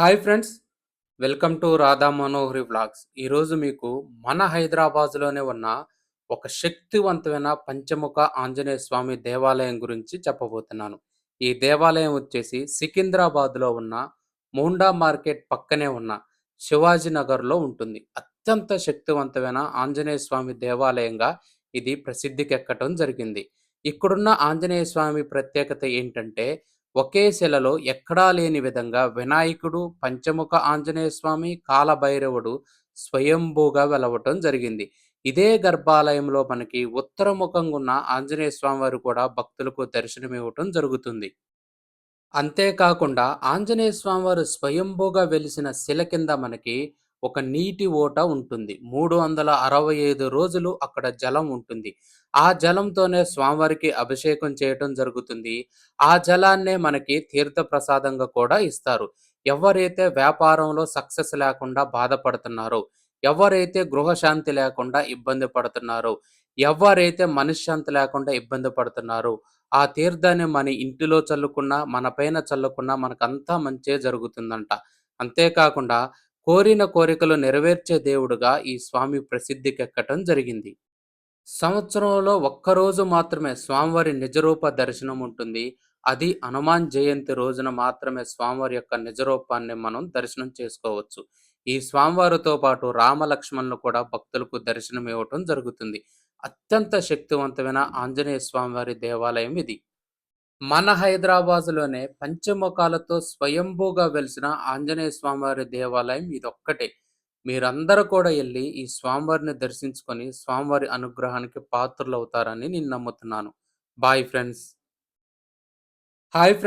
Hi friends welcome to Radha Manohari vlogs. ఈరోజు మీకు మన హైదరాబాద్లోనే ఉన్న ఒక శక్తివంతమైన పంచముఖ ఆంజనేయ స్వామి దేవాలయం గురించి చెప్పబోతున్నాను. ఈ దేవాలయం వచ్చేసి సికింద్రాబాద్లో ఉన్న మోండా మార్కెట్ పక్కనే ఉన్న శివాజీ నగర్లో ఉంటుంది. అత్యంత శక్తివంతమైన ఆంజనేయ స్వామి దేవాలయంగా ఇది ప్రసిద్ధికెక్కటం జరిగింది. ఇక్కడున్న ఆంజనేయ స్వామి ప్రత్యేకత ఏంటంటే ఒకే శిలలో ఎక్కడా లేని విధంగా వినాయకుడు పంచముఖ ఆంజనేయ స్వామి కాలభైరవుడు స్వయంభూగా వెలవటం జరిగింది. ఇదే గర్భాలయంలో మనకి ఉత్తరముఖంగా ఉన్న ఆంజనేయ స్వామి వారు కూడా భక్తులకు దర్శనమివ్వటం జరుగుతుంది. అంతేకాకుండా ఆంజనేయ స్వామివారు స్వయంభూగా వెలిసిన శిల కింద మనకి ఒక నీటి ఓట ఉంటుంది. మూడు వందల అరవై ఐదు రోజులు అక్కడ జలం ఉంటుంది. ఆ జలంతోనే స్వామివారికి అభిషేకం చేయటం జరుగుతుంది. ఆ జలాన్నే మనకి తీర్థ ప్రసాదంగా కూడా ఇస్తారు. ఎవరైతే వ్యాపారంలో సక్సెస్ లేకుండా బాధపడుతున్నారో ఎవరైతే గృహశాంతి లేకుండా ఇబ్బంది పడుతున్నారో ఎవరైతే మనశ్శాంతి లేకుండా ఇబ్బంది పడుతున్నారో ఆ తీర్థాన్ని మన ఇంటిలో చల్లుకున్నా మన పైన చల్లుకున్నా మనకంతా మంచే జరుగుతుందంట. అంతేకాకుండా కోరిన కోరికలు నెరవేర్చే దేవుడుగా ఈ స్వామి ప్రసిద్ధికెక్కటం జరిగింది. సంవత్సరంలో ఒక్కరోజు మాత్రమే స్వామివారి నిజరూప దర్శనం ఉంటుంది అది హనుమాన్ జయంతి రోజున మాత్రమే స్వామివారి యొక్క నిజరూపాన్ని మనం దర్శనం చేసుకోవచ్చు. ఈ స్వామివారితో పాటు రామలక్ష్మణులు కూడా భక్తులకు దర్శనం ఇవ్వటం జరుగుతుంది. అత్యంత శక్తివంతమైన ఆంజనేయ స్వామివారి దేవాలయం ఇది. మన హైదరాబాద్లోనే పంచముఖాలతో స్వయంభూగా వెలిసిన ఆంజనేయ స్వామివారి దేవాలయం ఇదొక్కటే. మీరందరూ కూడా వెళ్ళి ఈ స్వామివారిని దర్శించుకొని స్వామివారి అనుగ్రహానికి పాత్రలు అవుతారని నేను నమ్ముతున్నాను. Bye friends hi friends